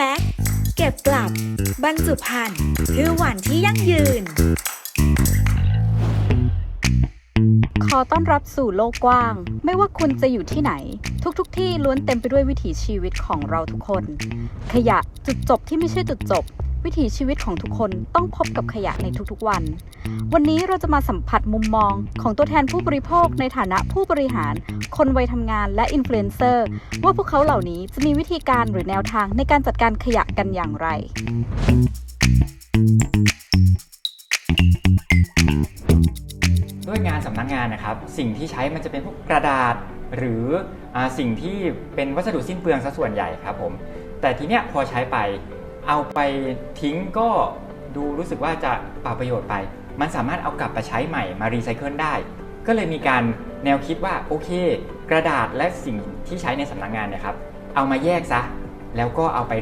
แบ็กเก็บกลับ บรรจุภัณฑ์เพื่อวันที่ยั่งยืน ขอต้อนรับสู่โลกกว้าง ไม่ว่าคุณจะอยู่ที่ไหน ทุกๆทที่ล้วนเต็มไปด้วยวิถีชีวิตของเราทุกคน ขยะจุดจบที่ไม่ใช่จุดจบ วิถีชีวิตของทุกคนต้องพบกับขยะในทุกๆวัน วันนี้เราจะมาสัมผัสมุมมองของตัวแทนผู้บริโภคในฐานะผู้บริหาร คนวัยทำงานและอินฟลูเอนเซอร์ ว่าพวกเขาเหล่านี้จะมีวิธีการหรือแนวทางในการจัดการขยะกันอย่างไรด้วยงานสำนักงานนะครับ สิ่งที่ใช้มันจะเป็นพวกกระดาษ หรืออสิ่งที่เป็นวัสดุสิ้นเปลืองซะส่วนใหญ่ครับผมแต่ทีเนี้ยพอใช้ไป เอาไปทิ้งก็ดูรู้สึกว่าจะเปล่าประโยชน์ไป มันสามารถเอากลับไปใช้ใหม่มารีไซเคิลได้ ก็เลยมีการแนวคิดว่าโอเค กระดาษและสิ่งที่ใช้ในสำนักงานนะครับ เอามาแยกซะ แล้วก็เอาไป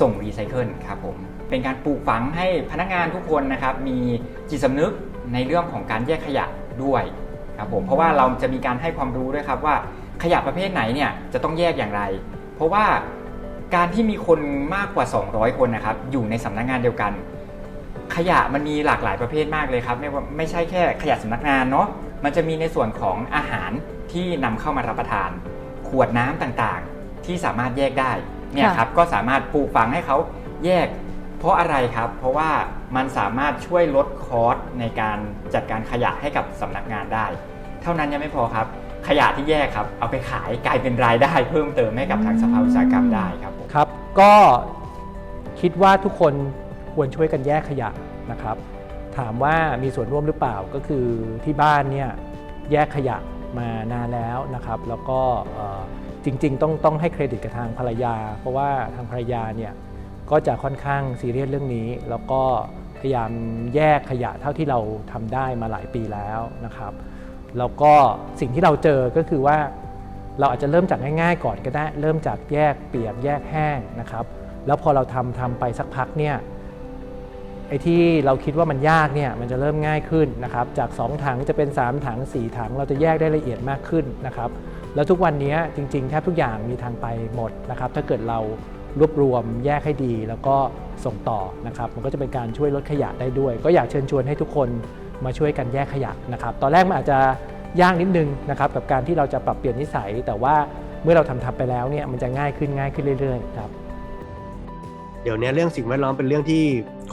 ส่งรีไซเคิลครับผม เป็นการปลูกฝังให้พนักงานทุกคนนะครับ มีจิตสำนึกในเรื่องของการแยกขยะด้วยครับผม เพราะว่าเราจะมีการให้ความรู้ด้วยครับว่าขยะประเภทไหนเนี่ยจะต้องแยกอย่างไร เพราะว่า การที่มีคนมากกว่า 200 คนนะครับอยู่ในสำนักงานเดียวกัน ขยะมันมีหลากหลายประเภทมากเลยครับ ไม่ว่าไม่ใช่แค่ขยะสำนักงานเนาะมันจะมีในส่วนของอาหารที่นำเข้ามารับประทาน ขวดน้ำต่างๆ ที่สามารถแยกได้เนี่ยครับก็สามารถปลูกฝังให้เขาแยก เพราะอะไรครับ เพราะว่ามันสามารถช่วยลดคอสในการจัดการขยะให้กับสำนักงานได้ เท่านั้นยังไม่พอครับ ขยะที่แยกครับ เอาไปขายกลายเป็นรายได้เพิ่มเติมให้กับทางสภาอุตสาหกรรมได้ครับผม ครับ ก็คิดว่าทุกคนควรช่วยกันแยกขยะนะครับ ถามว่ามีส่วนร่วมหรือเปล่าก็คือที่บ้านเนี่ยแยกขยะมานานแล้วนะครับ แล้วก็จริง ๆ ต้องต้องให้เครดิตกับทางภรรยา เพราะว่าทางภรรยาเนี่ยก็จะค่อนข้างซีเรียสเรื่องนี้ แล้วก็พยายามแยกขยะเท่าที่เราทำได้มาหลายปีแล้วนะครับ แล้วก็สิ่งที่เราเจอก็คือว่า เราอาจจะเริ่มจากง่ายๆก่อนก็ได้ เริ่มจากแยกเปียกแยกแห้งนะครับ แล้วพอเราทำทำไปสักพักเนี่ยไอ้ที่เราคิดว่ามันยากเนี่ยมันจะเริ่มง่ายขึ้นนะครับ จาก 2 ถังจะเป็น 3 ถัง 4 ถัง เราจะแยกได้ละเอียดมากขึ้นนะครับ แล้วทุกวันนี้จริงๆแทบทุกอย่างมีทางไปหมดนะครับ ถ้าเกิดเรารวบรวมแยกให้ดี แล้วก็ส่งต่อนะครับ มันก็จะเป็นการช่วยลดขยะได้ด้วย ก็อยากเชิญชวนให้ทุกคนมาช่วยกันแยกขยะนะครับ ตอนแรกมันอาจจะ ยากนิดนึงนะครับกับการที่เราจะปรับเปลี่ยนนิสัย แต่ว่าเมื่อเราทำทำไปแล้วเนี่ยมันจะง่ายขึ้นง่ายขึ้นเรื่อยๆครับเดี๋ยวนี้เรื่องสิ่งแวดล้อมเป็นเรื่องที่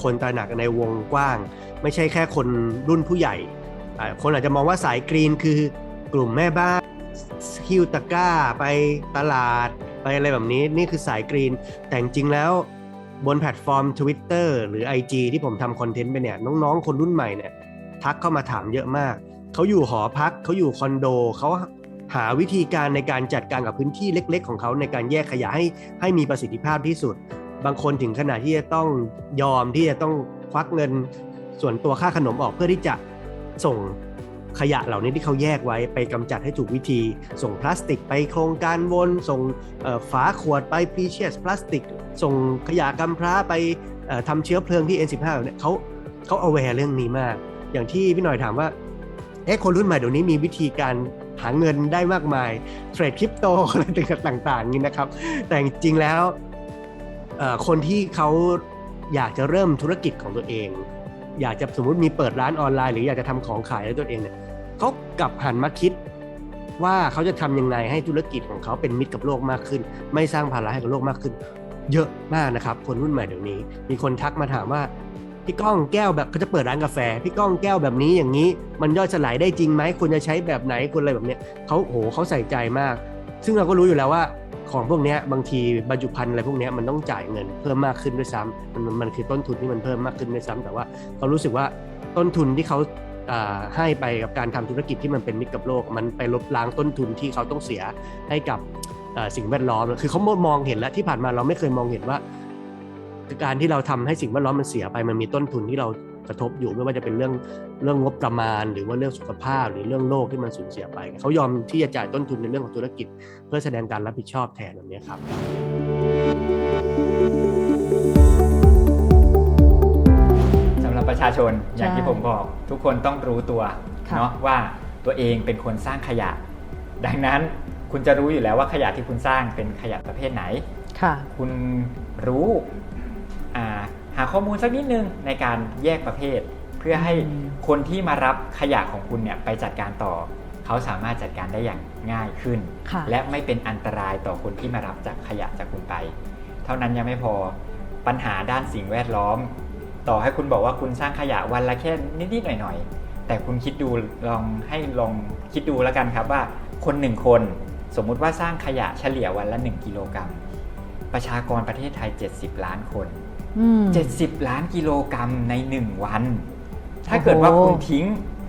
คนตระหนักในวงกว้าง ไม่ใช่แค่คนรุ่นผู้ใหญ่ คนอาจจะมองว่าสายกรีนคือกลุ่มแม่บ้านฮิวตะก้าไปตลาดไปอะไรแบบนี้นี่คือสายกรีน แต่จริงแล้วบนแพลตฟอร์ม Twitter หรือ IG ที่ผมทำคอนเทนต์ไปเนี่ยน้องๆ คนรุ่นใหม่เนี่ยทักเข้ามาถามเยอะมาก เขาอยู่หอพักเขาอยู่คอนโดเขาหาวิธีการในการจัดการกับพื้นที่เล็ก ๆ ของเขาในการแยกขยะให้ให้มีประสิทธิภาพที่สุด บางคนถึงขนาดที่จะต้องยอมที่จะต้องควักเงินส่วนตัวค่าขนมออกเพื่อที่จะส่งขยะเหล่านี้ที่เขาแยกไว้ไปกำจัดให้ถูกวิธี ส่งพลาสติกไปโครงการวน ส่งฝาขวดไปพรีเชียสพลาสติก ส่งขยะกำพร้าไปเอ่อทำเชื้อเพลิงที่ N15 แบบเนี้ยเขาเขาเอาแวร์เรื่องนี้มาก อย่างที่พี่หน่อยถามว่า อ๊ะคนรุ่นใหม่เดี๋ยวนี้มีวิธีการหาเงินได้มากมายเทรดคริปโตอะไรต่างๆนี้นะครับ แต่จริงๆแล้วคนที่เขาอยากจะเริ่มธุรกิจของตัวเอง อยากจะสมมติมีเปิดร้านออนไลน์ หรืออยากจะทำของขายให้ตัวเองเนี่ยเขากลับหันมาคิดว่าเขาจะทำยังไงให้ธุรกิจของเขาเป็นมิตรกับโลกมากขึ้น ไม่สร้างภาระให้กับโลกมากขึ้น เยอะมากนะครับ คนรุ่นใหม่เดี๋ยวนี้ มีคนทักมาถามว่า พี่ก้องแก้วแบบเขาจะเปิดร้านกาแฟ พี่ก้องแก้วแบบนี้อย่างนี้ มันย่อยสลายได้จริงไหมควรจะใช้แบบไหนควรอะไรแบบเนี้ยเขาโหเขาใส่ใจมาก ซึ่งเราก็รู้อยู่แล้วว่าของพวกนี้บางทีบรรจุภัณฑ์อะไรพวกนี้มันต้องจ่ายเงินเพิ่มมากขึ้นด้วยซ้ำมันมันคือต้นทุนที่มันเพิ่มมากขึ้นด้วยซ้ำแต่ว่าเขารู้สึกว่าต้นทุนที่เขาให้ไปกับการทำธุรกิจที่มันเป็นมิตรกับโลก มันไปลบล้างต้นทุนที่เขาต้องเสียให้กับสิ่งแวดล้อม คือเขามองเห็นแล้วที่ผ่านมาเราไม่เคยมองเห็นว่า การที่เราทำให้สิ่งแวดล้อมมันเสียไปมันมีต้นทุนที่เรากระทบอยู่ไม่ว่าจะเป็นเรื่องเรื่องงบประมาณ หรือว่าเรื่องสุขภาพ หรือเรื่องโลกที่มันสูญเสียไป เขายอมที่จะจ่ายต้นทุนในเรื่องของธุรกิจ เพื่อแสดงการรับผิดชอบแทนแบบนี้ครับสำหรับประชาชนอย่างใช่ที่ผมบอก ทุกคนต้องรู้ตัวค่ะเนาะว่าตัวเองเป็นคนสร้างขยะ ดังนั้นคุณจะรู้อยู่แล้วว่าขยะที่คุณสร้างเป็นขยะประเภทไหนค่ะคุณรู้อ่าหาข้อมูลสักนิดนึงในการแยกประเภท เพื่อให้อืมคนที่มารับขยะของคุณเนี่ยไปจัดการต่อ เขาสามารถจัดการได้อย่างง่ายขึ้นค่ะและไม่เป็นอันตรายต่อคนที่มารับจากขยะจากคุณไป เท่านั้นยังไม่พอปัญหาด้านสิ่งแวดล้อม ต่อให้คุณบอกว่าคุณสร้างขยะวันละแค่นิดๆหน่อยๆ แต่คุณคิดดูลองให้ลองคิดดูแล้วกันครับว่าคนหนึ่งคนสมมุติว่าสร้างขยะเฉลี่ยวันละ 1 กิโลกรัม ประชากรประเทศไทย 70 ล้านคนอืม 70 ล้านกิโลกรัมใน 1 วัน ถ้าเกิดว่าโอ้โหคุณทิ้ง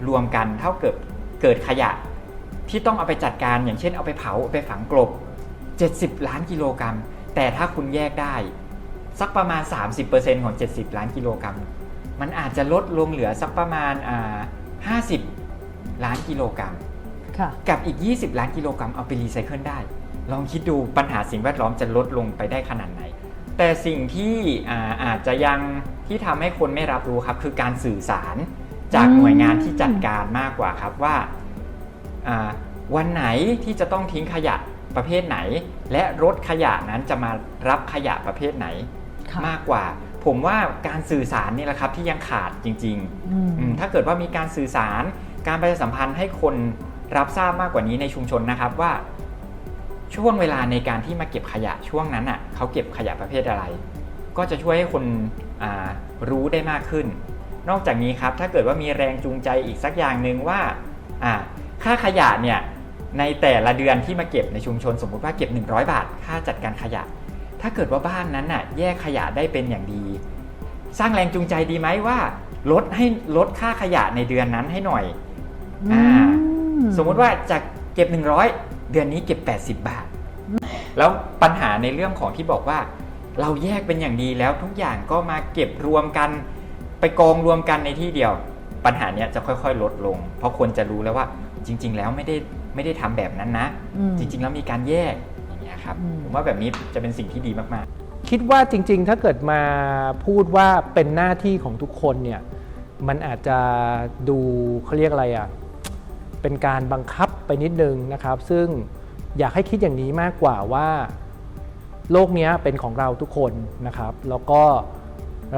รวมกันเท่าเกิดเกิดขยะ ที่ต้องเอาไปจัดการอย่างเช่นเอาไปเผาเอาไปฝังกลบ 70 ล้านกิโลกรัม แต่ถ้าคุณแยกได้ สักประมาณ 30%ของ 70 ล้านกิโลกรัม มันอาจจะลดลงเหลือสักประมาณอ่า50 ล้านกิโลกรัมค่ะกับอีก 20 ล้านกิโลกรัมเอาไปรีไซเคิลได้ ลองคิดดูปัญหาสิ่งแวดล้อมจะลดลงไปได้ขนาดไหน แต่สิ่งที่อาอาจจะยังที่ทำให้คนไม่รับรู้ครับ คือการสื่อสารจากอืมหน่วยงานที่จัดการมากกว่าครับว่าอ่าวันไหนที่จะต้องทิ้งขยะประเภทไหน และรถขยะนั้นจะมารับขยะประเภทไหน ค่ะ มากกว่า ผมว่าการสื่อสารนี่แหละครับที่ยังขาดจริง ๆ อืม อืมถ้าเกิดว่ามีการสื่อสารการประชาสัมพันธ์ให้คนรับทราบมากกว่านี้ในชุมชนนะครับว่า ช่วงเวลาในการที่มาเก็บขยะช่วงนั้นอะเขาเก็บขยะประเภทอะไร ก็จะช่วยให้คนอ่ารู้ได้มากขึ้น นอกจากนี้ครับถ้าเกิดว่ามีแรงจูงใจอีกสักอย่างหนึ่งว่าอ่าค่าขยะเนี่ยในแต่ละเดือนที่มาเก็บในชุมชนสมมุติว่าเก็บ 100 บาท ค่าจัดการขยะ ถ้าเกิดว่าบ้านนั้นน่ะแยกขยะได้เป็นอย่างดี สร้างแรงจูงใจดีไหมว่า ลดให้ลดค่าขยะในเดือนนั้นให้หน่อยอ่าสมมุติว่าจากเก็บ 100 เดือนนี้เก็บ 80 บาท แล้วปัญหาในเรื่องของที่บอกว่า เราแยกเป็นอย่างดีแล้วทุกอย่างก็มาเก็บรวมกัน ไปกองรวมกันในที่เดียว ปัญหาเนี้ยจะค่อยๆ ลดลง เพราะคนจะรู้แล้วว่าจริง ๆ แล้วไม่ได้ไม่ได้ทำแบบนั้นนะอืมจริง ๆ แล้วมีการแยกอย่างเงี้ยครับอืมผมว่าแบบนี้จะเป็นสิ่งที่ดีมากคิดว่าจริง ๆ ถ้าเกิดมาพูดว่าเป็นหน้าที่ของทุกคนเนี่ยมันอาจจะดูเขาเรียกอะไรอะ่ะ เป็นการบังคับไปนิดนึงนะครับ ซึ่งอยากให้คิดอย่างนี้มากกว่าว่า โลกนี้เป็นของเราทุกคนนะครับ แล้วก็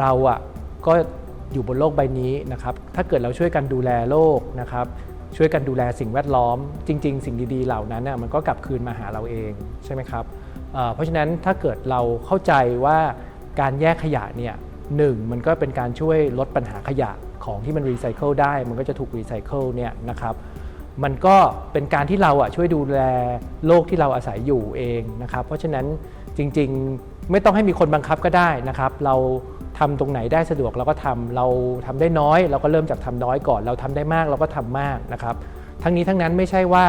เราอะก็อยู่บนโลกใบนี้นะครับ ถ้าเกิดเราช่วยกันดูแลโลกนะครับ ช่วยกันดูแลสิ่งแวดล้อม จริง ๆ สิ่งดีๆ เหล่านั้นน่ะมันก็กลับคืนมาหาเราเองใช่ไหมครับเอ่อเพราะฉะนั้นถ้าเกิดเราเข้าใจว่าการแยกขยะเนี่ยหนึ่งมันก็เป็นการช่วยลดปัญหาขยะของที่มันรีไซเคิลได้ มันก็จะถูกรีไซเคิลเนี่ยนะครับ มันก็เป็นการที่เราอะช่วยดูแลโลกที่เราอาศัยอยู่เองนะครับเพราะฉะนั้นจริงๆไม่ต้องให้มีคนบังคับก็ได้นะครับ เราทำตรงไหนได้สะดวกเราก็ทำเราทำได้น้อย เราก็เริ่มจากทำน้อยก่อน เราทำได้มากเราก็ทำมากนะครับ ทั้งนี้ทั้งนั้นไม่ใช่ว่า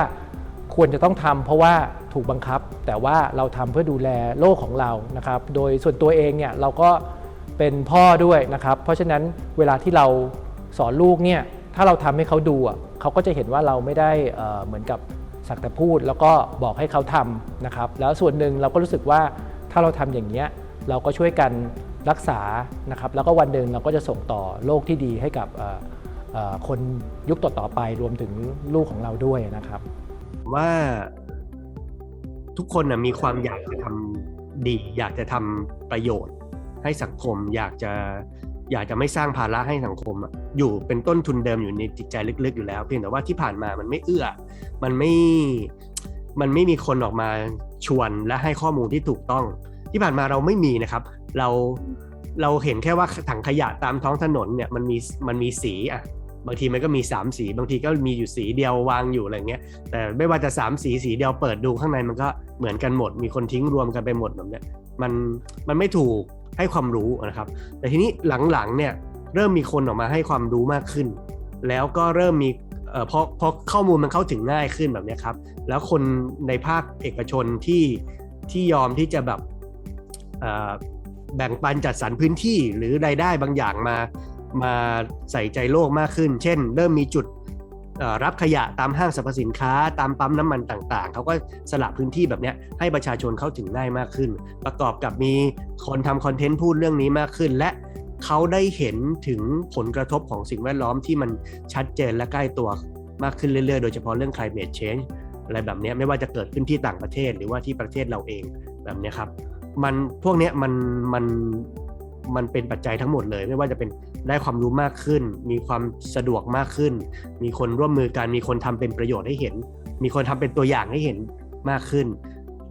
ควรจะต้องทำเพราะว่าถูกบังคับ แต่ว่าเราทำเพื่อดูแลโลกของเรานะครับ โดยส่วนตัวเองเนี่ยเราก็เป็นพ่อด้วยนะครับ เพราะฉะนั้นเวลาที่เราสอนลูกเนี่ย ถ้าเราทำให้เขาดูอะเขาก็จะเห็นว่าเราไม่ได้เหมือนกับสักแต่พูด แล้วก็บอกให้เขาทำนะครับ แล้วส่วนหนึ่งเราก็รู้สึกว่าถ้าเราทำอย่างเนี้ยเราก็ช่วยกันรักษานะครับ แล้วก็วันหนึ่งเราก็จะส่งต่อโลกที่ดีให้กับคนยุคต่อๆไปรวมถึงลูกของเราด้วยนะครับ ว่าทุกคนนะมีความอยากจะทำดี อยากจะทำประโยชน์ ให้สังคมอยากจะ อยากจะไม่สร้างภาระให้สังคมอยู่เป็นต้นทุนเดิมอยู่ในจิตใจลึกๆอยู่แล้ว เพียงแต่ว่าที่ผ่านมามันไม่เอื้อ มันไม่ มันไม่มีคนออกมาชวนและให้ข้อมูลที่ถูกต้อง ที่ผ่านมาเราไม่มีนะครับ เราเราเห็นแค่ว่าถังขยะตามท้องถนนเนี่ยมันมีมันมีสีอะบางทีมันก็มี 3 สี บางทีก็มีอยู่สีเดียววางอยู่อะไรเงี้ยแต่ไม่ว่าจะ 3 สีสีเดียวเปิดดูข้างในมันก็เหมือนกันหมด มีคนทิ้งรวมกันไปหมดแบบเนี้ยมันมันไม่ถูก ให้ความรู้นะครับ แต่ทีนี้หลังๆเนี่ยเริ่มมีคนออกมาให้ความรู้มากขึ้น แล้วก็เริ่มมีเอ่อพอพอข้อมูลมันเข้าถึงง่ายขึ้นแบบนี้ครับ แล้วคนในภาคเอกชนที่ที่ยอมที่จะแบบแบ่งปันจัดสรรพื้นที่หรือรายได้บางอย่างมามาใส่ใจโลกมากขึ้น เช่น เริ่มมีจุด รับขยะตามห้างสรรพสินค้า ตามปั๊มน้ำมันต่างๆ เขาก็สละพื้นที่แบบนี้ให้ประชาชนเข้าถึงง่ายมากขึ้น ประกอบกับมีคนทำคอนเทนต์พูดเรื่องนี้มากขึ้น และเขาได้เห็นถึงผลกระทบของสิ่งแวดล้อมที่มันชัดเจนและใกล้ตัวมากขึ้นเรื่อยๆ โดยเฉพาะเรื่อง climate change อะไรแบบนี้ไม่ว่าจะเกิดขึ้นที่ต่างประเทศหรือว่าที่ประเทศเราเองแบบนี้ครับมันพวกนี้มันมัน มันเป็นปัจจัยทั้งหมดเลย ไม่ว่าจะเป็นได้ความรู้มากขึ้น มีความสะดวกมากขึ้น มีคนร่วมมือกัน มีคนทำเป็นประโยชน์ให้เห็น มีคนทำเป็นตัวอย่างให้เห็นมากขึ้น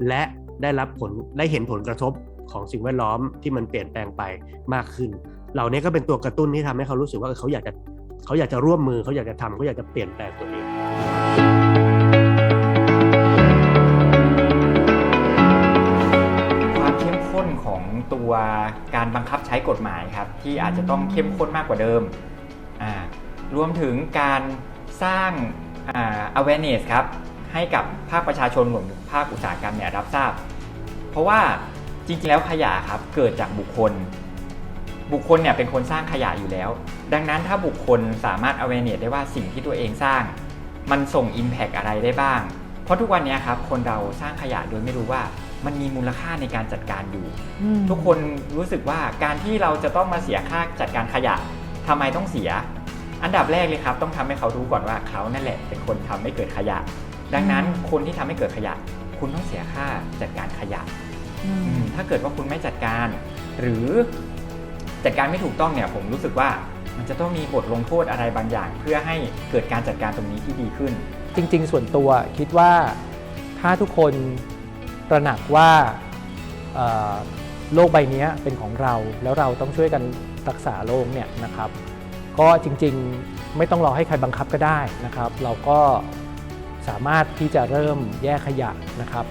และได้รับผลได้เห็นผลกระทบของสิ่งแวดล้อมที่มันเปลี่ยนแปลงไปมากขึ้น เหล่านี้ก็เป็นตัวกระตุ้นที่ทำให้เขารู้สึกว่าเออเขาอยากจะเขาอยากจะร่วมมือเขาอยากจะทำเขาอยากจะเปลี่ยนแปลงตัวเอง ข้นของตัวการบังคับใช้กฎหมายครับที่อาจจะต้องเข้มข้นมากกว่าเดิม รวมถึงการสร้างอ awareness ครับให้กับภาคประชาชนรวมถึงภาคอุตสาหกรรมเนี่ยรับทราบ เพราะว่าจริงๆแล้วขยะครับเกิดจากบุคคล บุคคลเนี่ยเป็นคนสร้างขยะอยู่แล้ว ดังนั้นถ้าบุคคลสามารถ awareness ได้ว่าสิ่งที่ตัวเองสร้าง มันส่ง impact อะไรได้บ้าง เพราะทุกวันนี้ครับคนเราสร้างขยะโดยไม่รู้ว่า มันมีมูลค่าในการจัดการอยู่ ทุกคนรู้สึกว่าการที่เราจะต้องมาเสียค่าจัดการขยะทำไมต้องเสีย อันดับแรกเลยครับ ต้องทำให้เขารู้ก่อนว่าเขานั่นแหละเป็นคนทำให้เกิดขยะ ดังนั้นคนที่ทำให้เกิดขยะ คุณต้องเสียค่าจัดการขยะอืมถ้าเกิดว่าคุณไม่จัดการ หรือจัดการไม่ถูกต้องเนี่ยผมรู้สึกว่ามันจะต้องมีบทลงโทษอะไรบางอย่าง เพื่อให้เกิดการจัดการตรงนี้ที่ดีขึ้น จริง ๆ ส่วนตัวคิดว่าถ้าทุกคน ตระหนักว่าโลกใบนี้เป็นของเรา แล้วเราต้องช่วยกันรักษาโลกเนี่ยนะครับ ก็จริงๆไม่ต้องรอให้ใครบังคับก็ได้นะครับ เราก็สามารถที่จะเริ่มแยกขยะนะครับ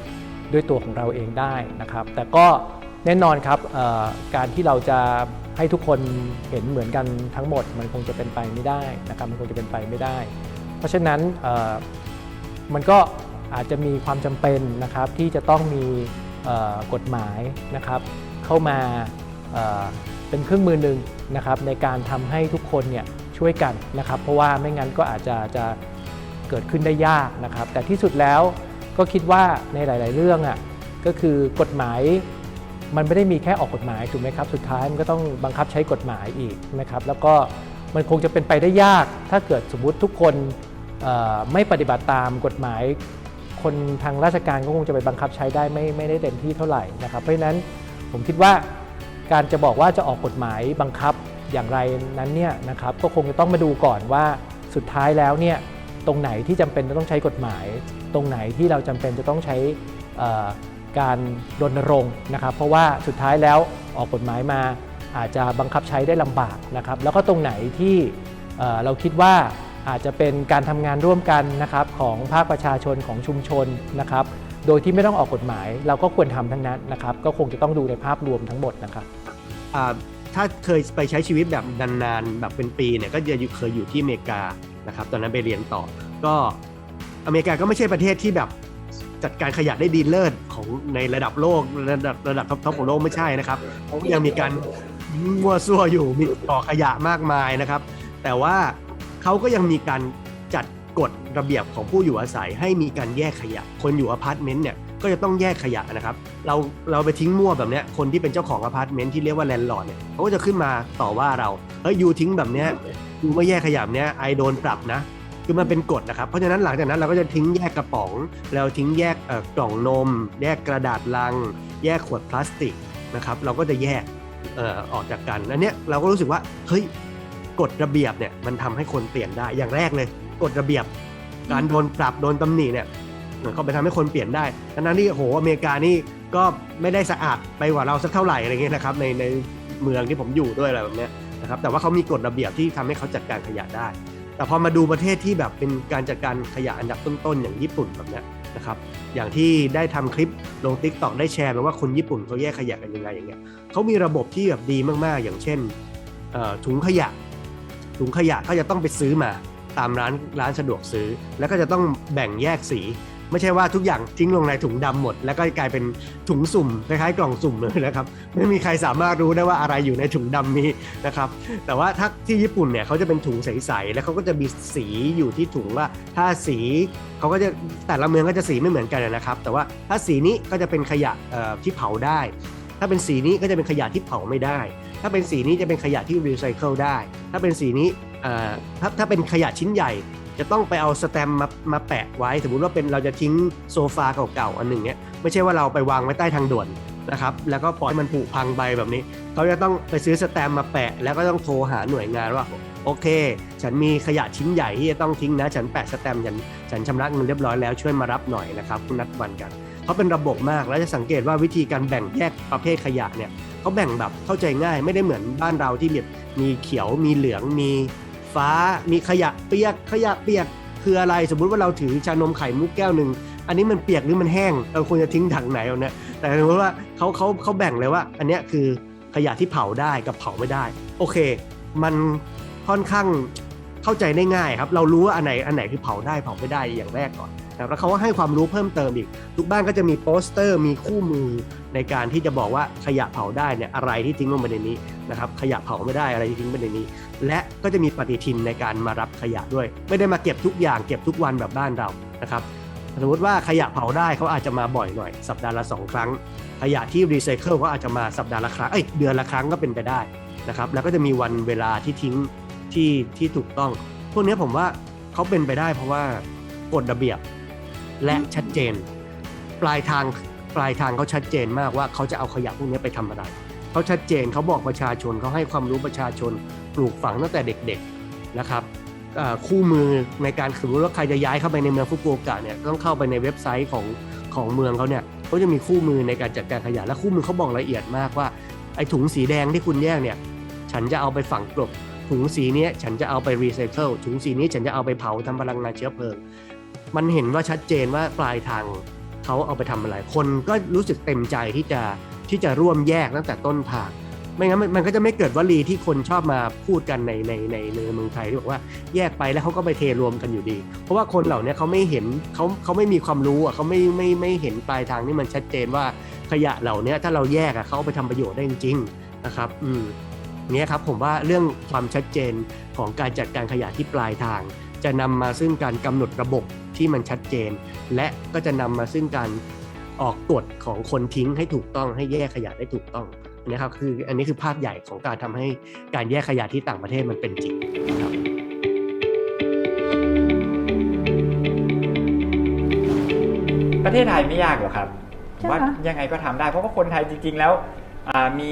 ด้วยตัวของเราเองได้นะครับ แต่ก็แน่นอนครับการที่เราจะให้ทุกคนเห็นเหมือนกันทั้งหมด มันคงจะเป็นไปไม่ได้นะครับมันคงจะเป็นไปไม่ได้ เพราะฉะนั้นมันก็ อาจจะมีความจำเป็นนะครับที่จะต้องมีกฎหมายนะครับเข้ามาเป็นเครื่องมือหนึ่งนะครับในการทำให้ทุกคนเนี่ยช่วยกันนะครับ เพราะว่าไม่งั้นก็อาจจะจะเกิดขึ้นได้ยากนะครับ แต่ที่สุดแล้วก็คิดว่าในหลาย ๆ เรื่องอะก็คือกฎหมายมันไม่ได้มีแค่ออกกฎหมายถูกไหมครับ สุดท้ายมันก็ต้องบังคับใช้กฎหมายอีกนะครับ แล้วก็มันคงจะเป็นไปได้ยาก ถ้าเกิดสมมุติทุกคนไม่ปฏิบัติตามกฎหมาย คนทางราชการก็คงจะไปบังคับใช้ได้ไม่ไม่ได้เต็มที่เท่าไหร่นะครับเพราะฉะนั้นผมคิดว่าการจะบอกว่าจะออกกฎหมายบังคับอย่างไรนั้นเนี่ยนะครับก็คงจะต้องมาดูก่อนว่าสุดท้ายแล้วเนี่ยตรงไหนที่จำเป็นจะต้องใช้กฎหมาย ตรงไหนที่เราจำเป็นจะต้องใช้การรณรงค์นะครับเพราะว่าสุดท้ายแล้วออกกฎหมายมาอาจจะบังคับใช้ได้ลำบากนะครับแล้วก็ตรงไหนที่เราคิดว่า อาจจะเป็นการทำงานร่วมกันนะครับของภาคประชาชนของชุมชนนะครับ โดยที่ไม่ต้องออกกฎหมาย เราก็ควรทำทั้งนั้นนะครับ ก็คงจะต้องดูในภาพรวมทั้งหมดนะครับอ่าถ้าเคยไปใช้ชีวิตแบบนานๆแบบเป็นปีเนี่ยก็จะอยู่เคยอยู่ที่อเมริกานะครับตอนนั้นไปเรียนต่อ ก็อเมริกาก็ไม่ใช่ประเทศที่แบบจัดการขยะได้ดีเลิศของในระดับโลกระดับระดับท็อปๆของโลกไม่ใช่นะครับเขายังมีการมั่วซั่วอยู่มีก่อขยะมากมายนะครับ แต่ว่า เขาก็ยังมีการจัดกฎระเบียบของผู้อยู่อาศัยให้มีการแยกขยะ คนอยู่อพาร์ตเมนต์เนี่ยก็จะต้องแยกขยะนะครับ เราเราไปทิ้งมั่วแบบเนี้ยคนที่เป็นเจ้าของอพาร์ตเมนต์ที่เรียกว่าแลนด์ลอร์ดเนี่ยเขาก็จะขึ้นมาต่อว่าเราเฮ้ยยูทิ้งแบบเนี้ยยูไม่แยกขยะเนี้ยไอโดนปรับนะคือมันเป็นกฎนะครับ เพราะฉะนั้นหลังจากนั้นเราก็จะทิ้งแยกกระป๋อง แล้วทิ้งแยกกล่องนม แยกกระดาษลัง แยกขวดพลาสติกนะครับ เราก็จะแยกออออกจากกัน อันเนี้ยเราก็รู้สึกว่า เฮ้ย กฎระเบียบเนี่ยมันทำให้คนเปลี่ยนได้อย่างแรกเลยกฎระเบียบ การโดนปรับโดนตำหนิเนี่ยมันก็ไปทำให้คนเปลี่ยนได้ทั้งนั้นที่โหอเมริกานี่ก็ไม่ได้สะอาดไปกว่าเราสักเท่าไหร่อะไรเงี้ยนะครับในในเมืองที่ผมอยู่ด้วยอะไรแบบเนี้ยนะครับแต่ว่าเขามีกฎระเบียบที่ทำให้เขาจัดการขยะได้ แต่พอมาดูประเทศที่แบบเป็นการจัดการขยะอันดับต้นๆอย่างญี่ปุ่นแบบเนี้ยนะครับอย่างที่ได้ทำคลิปลง t ิ k t o k ได้แชร์ไปว่าคนญี่ปุ่นเขาแยกขยะกันยังไงอย่างเงี้ยเขามีระบบที่แบบดีมากๆ อย่างเช่นถุงขยะ ถุงขยะก็จะต้องไปซื้อมาตามร้านร้านสะดวกซื้อ แล้วก็จะต้องแบ่งแยกสี ไม่ใช่ว่าทุกอย่างทิ้งลงในถุงดำหมด แล้วก็กลายเป็นถุงสุ่มคล้ายๆกล่องสุ่มเลยนะครับไม่มีใครสามารถรู้ได้ว่าอะไรอยู่ในถุงดำนี้นะครับ แต่ว่าถ้าที่ญี่ปุ่นเนี่ยเขาจะเป็นถุงใสๆแล้วเขาก็จะมีสีอยู่ที่ถุงว่าถ้าสีเขาก็จะแต่ละเมืองก็จะสีไม่เหมือนกันนะครับ แต่ว่าถ้าสีนี้ก็จะเป็นขยะที่เผาได้ ถ้าเป็นสีนี้ก็จะเป็นขยะที่เผาไม่ได้ ถ้าเป็นสีนี้จะเป็นขยะที่รีไซเคิลได้ ถ้าเป็นสีนี้ถ้าถ้าเป็นขยะชิ้นใหญ่ จะต้องไปเอาสแตมมามาแปะไว้ สมมติว่าเป็นเราจะทิ้งโซฟาเก่าๆอันหนึ่งเนี้ยไม่ใช่ว่าเราไปวางไว้ใต้ทางด่วนนะครับแล้วก็ปล่อยมันผุพังไปแบบนี้ เขาจะต้องไปซื้อสแตมมาแปะ แล้วก็ต้องโทรหาหน่วยงานว่าโอเค ฉันมีขยะชิ้นใหญ่ที่จะต้องทิ้งนะ ฉันแปะสแตมฉันฉันชำระเงินเรียบร้อยแล้วช่วยมารับหน่อยนะครับคุณนัดวันกันเขาเป็นระบบมากแล้วจะสังเกตว่าวิธีการแบ่งแยกประเภทขยะเนี่ย เขาแบ่งแบบเข้าใจง่ายไม่ได้เหมือนบ้านเราที่แบบมีเขียวมีเหลืองมีฟ้ามีขยะเปียกขยะเปียกคืออะไรสมมุติว่าเราถือชานมไข่มุกแก้วหนึ่งอันนี้มันเปียกหรือมันแห้งเราควรจะทิ้งถังไหนเอาเนี่ยแต่สมมติว่าเขาเขาเขาแบ่งเลยว่า อันเนี้ยคือขยะที่เผาได้กับเผาไม่ได้ โอเค มันค่อนข้างเข้าใจได้ง่ายครับ เรารู้ว่าอันไหนอันไหนคือเผาได้เผาไม่ได้อย่างแรกก่อน นะครับแล้วเขาก็ให้ความรู้เพิ่มเติมอีก ทุกบ้านก็จะมีโปสเตอร์มีคู่มือในการที่จะบอกว่าขยะเผาได้เนี่ยอะไรที่ทิ้งลงไปในนี้นะครับขยะเผาไม่ได้อะไรที่ทิ้งไปในนี้ และก็จะมีปฏิทินในการมารับขยะด้วย ไม่ได้มาเก็บทุกอย่างเก็บทุกวันแบบบ้านเรานะครับสมมติว่าขยะเผาได้เขาอาจจะมาบ่อยหน่อยสัปดาห์ละสองครั้ง ขยะที่รีไซเคิลก็อาจจะมาสัปดาห์ละครั้งเอ้ยเดือนละครั้งก็เป็นไปได้นะครับแล้วก็จะมีวันเวลาที่ทิ้งที่ที่ถูกต้อง พวกนี้ผมว่าเขาเป็นไปได้เพราะว่ากฎระเบียบ และชัดเจน ปลายทางปลายทางเขาชัดเจนมากว่าเขาจะเอาขยะพวกนี้ไปทำอะไรเขาชัดเจนเขาบอกประชาชนเขาให้ความรู้ประชาชนปลูกฝังตั้งแต่เด็กๆนะครับคู่มือในการสมมติว่าใครจะย้ายเข้าไปในเมืองฟุกุโอกะเนี่ยต้องเข้าไปในเว็บไซต์ของของเมืองเขาเนี่ยเขาจะมีคู่มือในการจัดการขยะและคู่มือเขาบอกละเอียดมากว่าไอ้ถุงสีแดงที่คุณแยกเนี่ยฉันจะเอาไปฝังกลบถุงสีนี้ฉันจะเอาไปรีไซเคิลถุงสีนี้ฉันจะเอาไปเผาทำพลังงานเชื้อเพลิง มันเห็นว่าชัดเจนว่าปลายทางเขาเอาไปทำอะไร คนก็รู้สึกเต็มใจที่จะที่จะร่วมแยกตั้งแต่ต้นทาง ไม่งั้นมันก็จะไม่เกิดวลีที่คนชอบมาพูดกันในในในเมืองไทยที่บอกว่าแยกไปแล้วเขาก็ไปเทรวมกันอยู่ดี เพราะว่าคนเหล่านี้เขาไม่เห็นเขาเขาไม่มีความรู้อะเขาไม่ไม่ไม่เห็นปลายทางที่มันชัดเจนว่าขยะเหล่านี้ถ้าเราแยกอะเขาไปทำประโยชน์ได้จริงๆนะครับ อืมเนี้ยครับผมว่าเรื่องความชัดเจนของการจัดการขยะที่ปลายทาง จะนำมาซึ่งการกำหนดระบบ ที่มันชัดเจน และก็จะนำมาซึ่งการออกกฎของคนทิ้งให้ถูกต้องให้แยกขยะได้ถูกต้องนะครับคืออันนี้คือภาพใหญ่ของการทำให้การแยกขยะที่ต่างประเทศมันเป็นจริงนะครับประเทศไทยไม่ยากหรอกครับใช่ไหมว่ายังไงก็ทำได้ เพราะว่าคนไทยจริง ๆ แล้วอ่ามี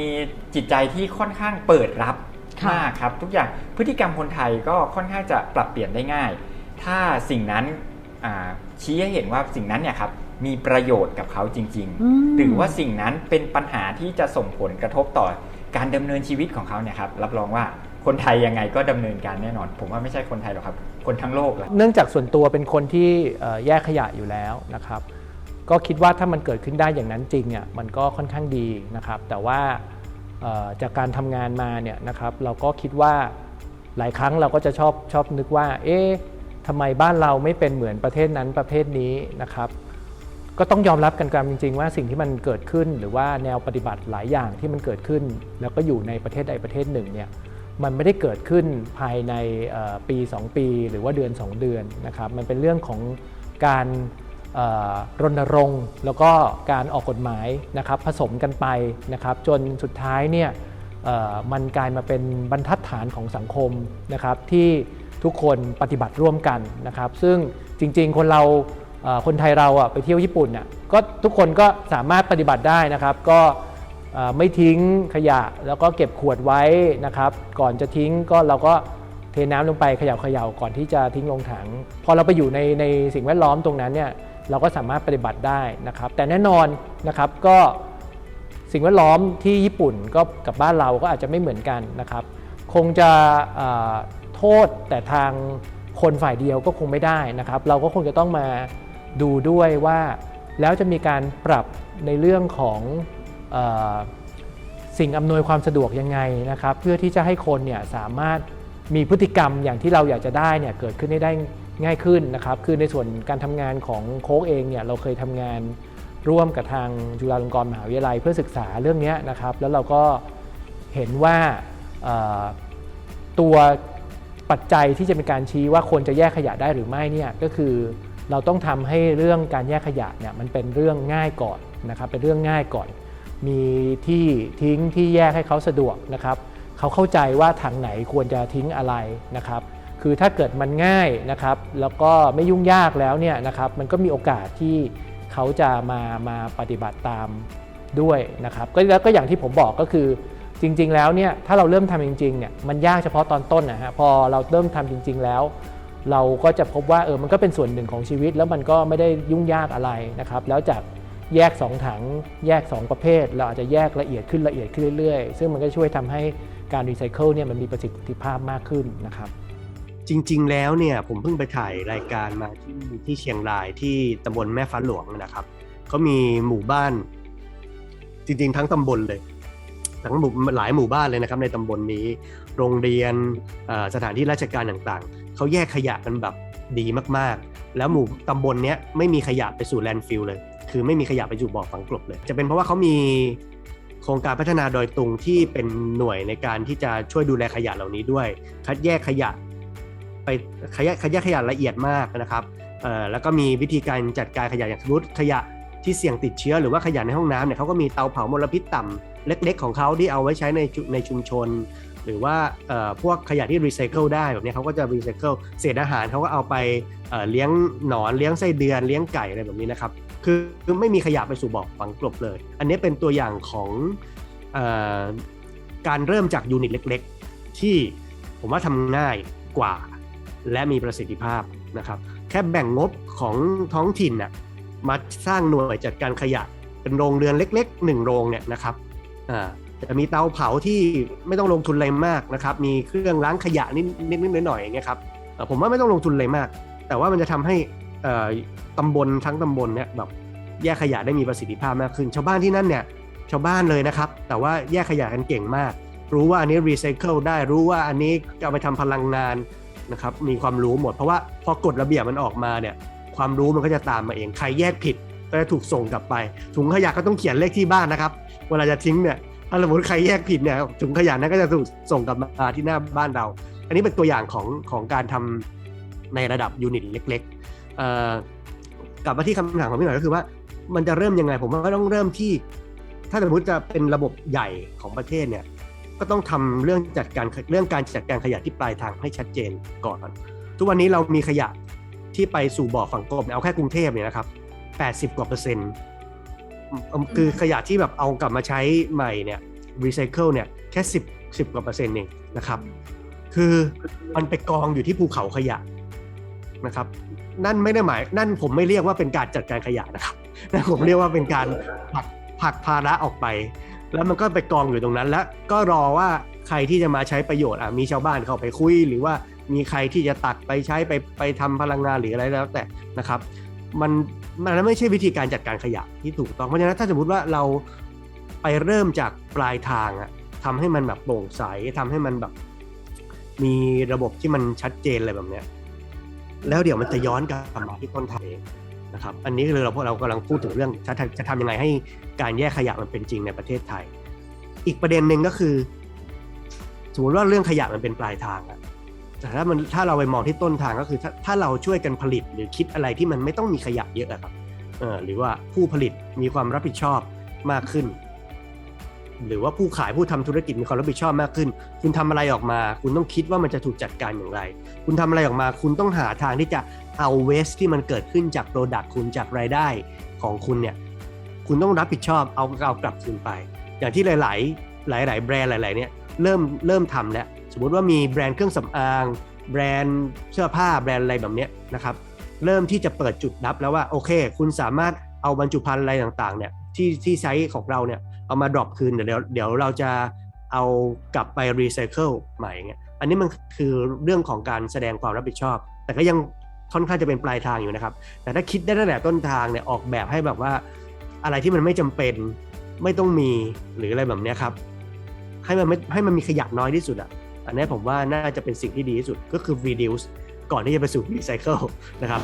จิตใจที่ค่อนข้างเปิดรับค่ะมากครับ ทุกอย่างพฤติกรรมคนไทยก็ค่อนข้างจะปรับเปลี่ยนได้ง่าย ถ้าสิ่งนั้นอ่า ชี้ให้เห็นว่าสิ่งนั้นเนี่ยครับมีประโยชน์กับเขาจริงอืมๆหรือว่าสิ่งนั้นเป็นปัญหาที่จะส่งผลกระทบต่อการดำเนินชีวิตของเขาเนี่ยครับรับรองว่าคนไทยยังไงก็ดำเนินการแน่นอน ผมว่าไม่ใช่คนไทยหรอกครับ คนทั้งโลกแหละเนื่องจากส่วนตัวเป็นคนที่เอ่อแยกขยะอยู่แล้วนะครับ ก็คิดว่าถ้ามันเกิดขึ้นได้อย่างนั้นจริงอะมันก็ค่อนข้างดีนะครับ แต่ว่าเอ่อจากการทำงานมาเนี่ยนะครับ เราก็คิดว่าหลายครั้งเราก็จะชอบชอบนึกว่า เอ๊ะ ทำไมบ้านเราไม่เป็นเหมือนประเทศนั้นประเภทนี้นะครับ ก็ต้องยอมรับกันกจริง ๆ ว่าสิ่งที่มันเกิดขึ้นหรือว่าแนวปฏิบัติหลายอย่างที่มันเกิดขึ้น แล้วก็อยู่ในประเทศใดประเทศหนึ่งเนี่ยมันไม่ได้เกิดขึ้นภายในเอ่อปี 2 ปี หรือว่าเดือน 2 เดือนนะครับมันเป็นเรื่องของการรณรงค์แล้วก็การออกกฎหมายนะครับผสมกันไปนะครับ จนสุดท้ายเนี่ยมันกลายมาเป็นบรรทัดฐานของสังคมนะครับที่ ทุกคนปฏิบัติร่วมกันนะครับ ซึ่งจริงๆ คนเราคนไทยเราอะไปเที่ยวญี่ปุ่นอะก็ทุกคนก็สามารถปฏิบัติได้นะครับ ก็ไม่ทิ้งขยะแล้วก็เก็บขวดไว้นะครับ ก่อนจะทิ้งก็เราก็เทน้ำลงไปเขย่าเขย่าก่อนที่จะทิ้งลงถัง พอเราไปอยู่ในในสิ่งแวดล้อมตรงนั้นเนี่ยเราก็สามารถปฏิบัติได้นะครับ แต่แน่นอนนะครับก็สิ่งแวดล้อมที่ญี่ปุ่นก็กับบ้านเราก็อาจจะไม่เหมือนกันนะครับ คงจะ โทษแต่ทางคนฝ่ายเดียวก็คงไม่ได้นะครับ เราก็คงจะต้องมาดูด้วยว่าแล้วจะมีการปรับในเรื่องของออสิ่งอำนวยความสะดวกยังไงนะครับ เพื่อที่จะให้คนเนี่ยสามารถมีพฤติกรรมอย่างที่เราอยากจะได้เนี่ยเกิดขึ้นได้ง่ายขึ้นนะครับ คือในส่วนการทำงานของโค้กเองเนี่ยเราเคยทำงานร่วมกับทางจุฬาลงกรณ์มหาวิทยาลัยเพื่อศึกษาเรื่องนี้นะครับ แล้วเราก็เห็นว่าตัว ปัจจัยที่จะเป็นการชี้ว่าควรจะแยกขยะได้หรือไม่เนี่ยก็คือเราต้องทำให้เรื่องการแยกขยะเนี่ยมันเป็นเรื่องง่ายก่อนนะครับเป็นเรื่องง่ายก่อน มีที่ทิ้งที่แยกให้เขาสะดวกนะครับเขาเข้าใจว่าถังไหนควรจะทิ้งอะไรนะครับคือถ้าเกิดมันง่ายนะครับแล้วก็ไม่ยุ่งยากแล้วเนี่ยนะครับมันก็มีโอกาสที่เขาจะมามาปฏิบัติตามด้วยนะครับก็แล้วก็อย่างที่ผมบอกก็คือ จริง ๆ แล้วเนี่ยถ้าเราเริ่มทำจริงๆเนี่ยมันยากเฉพาะตอนต้นนะฮะพอเราเริ่มทำจริง ๆ แล้ว เราก็จะพบว่าเออมันก็เป็นส่วนหนึ่งของชีวิต แล้วมันก็ไม่ได้ยุ่งยากอะไรนะครับแล้วจากแยก 2 ถังแยก 2 ประเภท เราอาจจะแยกละเอียดขึ้นละเอียดขึ้นเรื่อยๆ ซึ่งมันก็ช่วยทำให้การรีไซเคิลเนี่ยมันมีประสิทธิภาพมากขึ้นนะครับจริง ๆ แล้วเนี่ยผมเพิ่งไปถ่ายรายการมาที่ที่เชียงรายที่ตำบลแม่ฟ้าหลวงนะครับเขามีหมู่บ้าน จริง ๆ ทั้งตำบลเลย ทั้งหลายหมู่บ้านเลยนะครับในตำบลนี้ โรงเรียนสถานที่ราชการต่างๆ เขาแยกขยะกันแบบดีมากๆ แล้วหมู่ตำบลเนี้ยไม่มีขยะไปสู่แลนด์ฟิลเลย คือไม่มีขยะไปสู่บ่อฝังกลบเลย จะเป็นเพราะว่าเขามีโครงการพัฒนาโดยตรงที่เป็นหน่วยในการที่จะช่วยดูแลขยะเหล่านี้ด้วย คัดแยกขยะไปขยะขยะขยะละเอียดมากนะครับแล้วก็มีวิธีการจัดการขยะอย่างสมมติขยะที่เสี่ยงติดเชื้อหรือว่าขยะในห้องน้ำเนี่ยเขาก็มีเตาเผามลพิษต่ำ เล็กๆของเขาที่เอาไว้ใช้ในในชุมชน หรือว่าพวกขยะที่รีไซเคิลได้แบบนี้เขาก็จะรีไซเคิลเศษอาหารเขาก็เอาไปเเลี้ยงหนอนเลี้ยงไส้เดือนเลี้ยงไก่อะไรแบบนี้นะครับคือไม่มีขยะไปสู่บ่อฝังกลบเลย อันนี้เป็นตัวอย่างของอการเริ่มจากยูนิตเล็กๆ ที่ผมว่าทำง่ายกว่า และมีประสิทธิภาพนะครับ แค่แบ่งงบของท้องถิ่นนะมาสร้างหน่วยจัดการขยะเป็นโรงเรือนเล็กๆหนึ่งโรงเนี่ยนะครับ จะมีเตาเผาที่ไม่ต้องลงทุนอะไรมากนะครับ มีเครื่องล้างขยะนิดนิดๆหน่อยๆอย่างเงี้ยครับผมว่าไม่ต้องลงทุนอะไรมาก แต่ว่ามันจะทำให้เอ่อตำบลทั้งตำบลเนี่ยแบบแยกขยะได้มีประสิทธิภาพมากขึ้น ชาวบ้านที่นั่นเนี่ยชาวบ้านเลยนะครับ แต่ว่าแยกขยะกันเก่งมาก รู้ว่าอันนี้รีไซเคิลได้รู้ว่าอันนี้จะเอาไปทำพลังงานนะครับมีความรู้หมด เพราะว่าพอกฎระเบียบมันออกมาเนี่ยความรู้มันก็จะตามมาเองใครแยกผิด ก็จะถูกส่งกลับไป ถุงขยะก็ต้องเขียนเลขที่บ้านนะครับ เวลาจะทิ้งเนี่ยถ้าสมมติใครแยกผิดเนี่ยถุงขยะนั้นก็จะถูกส่งกลับมาที่หน้าบ้านเรา อันนี้เป็นตัวอย่างของของการทำในระดับยูนิตเล็กๆกลับมาที่คำถามของพี่หน่อยก็คือว่า มันจะเริ่มยังไง ผมว่าต้องเริ่มที่ ถ้าสมมติจะเป็นระบบใหญ่ของประเทศเนี่ยก็ต้องทำเรื่องจัดการเรื่องการจัดการขยะที่ปลายทางให้ชัดเจนก่อน ทุกวันนี้เรามีขยะที่ไปสู่บ่อฝังกลบเอาแค่กรุงเทพเนี่ยนะครับ 80 กว่าเปอร์เซ็นต์อืมคือขยะที่แบบเอากลับมาใช้ใหม่เนี่ยรีไซเคิลเนี่ยแค่10 10 กว่าเปอร์เซ็นต์เองนะครับ คือมันไปกองอยู่ที่ภูเขาขยะนะครับ นั่นไม่ได้หมายนั่นผมไม่เรียกว่าเป็นการจัดการขยะนะครับนั่นผมเรียกว่าเป็นการผลักผลักภาระออกไป แล้วมันก็ไปกองอยู่ตรงนั้น แล้วก็รอว่าใครที่จะมาใช้ประโยชน์อะมีชาวบ้านเข้าไปคุย หรือว่ามีใครที่จะตักไปใช้ไปไปทำพลังงานหรืออะไรแล้วแต่นะครับ มันมันไม่ใช่วิธีการจัดการขยะที่ถูกต้องเพราะฉะนั้นถ้าสมมติว่าเราไปเริ่มจากปลายทางอะทำให้มันแบบโปร่งใสทำให้มันแบบ มีระบบที่มันชัดเจนอะไรแบบเนี้ยแล้วเดี๋ยวมันจะย้อนกลับมาที่ต้นทางเองนะครับ อันนี้คือเราพวกเรากำลังพูดถึงเรื่องจะทำจะทำยังไงให้การแยกขยะมันเป็นจริงในประเทศไทย อีกประเด็นหนึ่งก็คือ สมมติว่าเรื่องขยะมันเป็นปลายทางอะ แต่ถ้ามันถ้าเราไปมองที่ต้นทางก็คือถ้าถ้าเราช่วยกันผลิตหรือคิดอะไรที่มันไม่ต้องมีขยะเยอะอะครับเออหรือว่าผู้ผลิตมีความรับผิดชอบมากขึ้น หรือว่าผู้ขายผู้ทำธุรกิจมีความรับผิดชอบมากขึ้น คุณทำอะไรออกมา คุณต้องคิดว่ามันจะถูกจัดการอย่างไร คุณทำอะไรออกมา คุณต้องหาทางที่จะเอาเวสที่มันเกิดขึ้นจากโปรดักต์คุณจากรายได้ของคุณเนี่ยคุณต้องรับผิดชอบเอาเอากลับคืนไป อย่างที่หลาย ๆ หลาย ๆ แบรนด์หลาย ๆ เนี่ยเริ่มเริ่มทำแล้ว สมมติว่ามีแบรนด์เครื่องสำอาง แบรนด์เสื้อผ้าแบรนด์อะไรแบบนี้นะครับเริ่มที่จะเปิดจุดรับแล้วว่าโอเค คุณสามารถเอาบรรจุภัณฑ์อะไรต่างๆเนี่ยที่ที่ใช้ของเราเนี่ยเอามาดรอปคืนเดี๋ยวเดี๋ยวเราจะเอากลับไปรีไซเคิลใหม่เงี้ยอันนี้มันคือเรื่องของการแสดงความรับผิดชอบ แต่ก็ยังค่อนข้างจะเป็นปลายทางอยู่นะครับ แต่ถ้าคิดได้ตั้งแต่ต้นทางเนี่ยออกแบบให้แบบว่าอะไรที่มันไม่จำเป็นไม่ต้องมีหรืออะไรแบบนี้ครับ ให้มันไม่ให้มันมีขยะน้อยที่สุดอะ อันนี้ผมว่าน่าจะเป็นสิ่งที่ดีที่สุดก็คือ reduce ก่อนที่จะไปสู่ recycle นะครับ